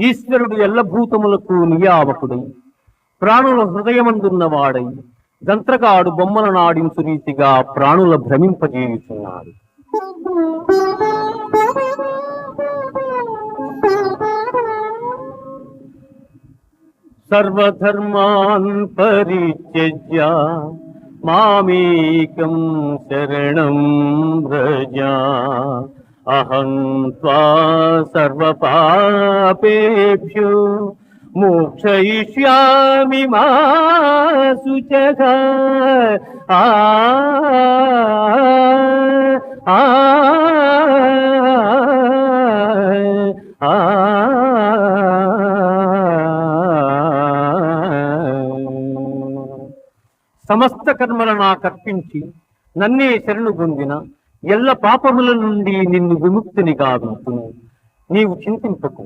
ఈశ్వరుడు ఎల్లభూతములకు నియామకుడై ప్రాణుల హృదయమందున్నవాడై గంత్రగాడు బొమ్మల నాడించు రీతిగా ప్రాణుల భ్రమింపజేయుచున్నాడు. సర్వధర్మాన్ పరిత్యజ్య మామేకం శరణం వ్రజ. అహం త్వా సర్వపాపేభ్యో మోక్షయిష్యామి మా శుచః ఆ ఆ ఆ సమస్త కర్మల నాకర్పించి నన్నే శరణు పొందిన ఎల్ల పాపముల నుండి నిన్ను విముక్తిని కాదు నీవు చింతింపకు.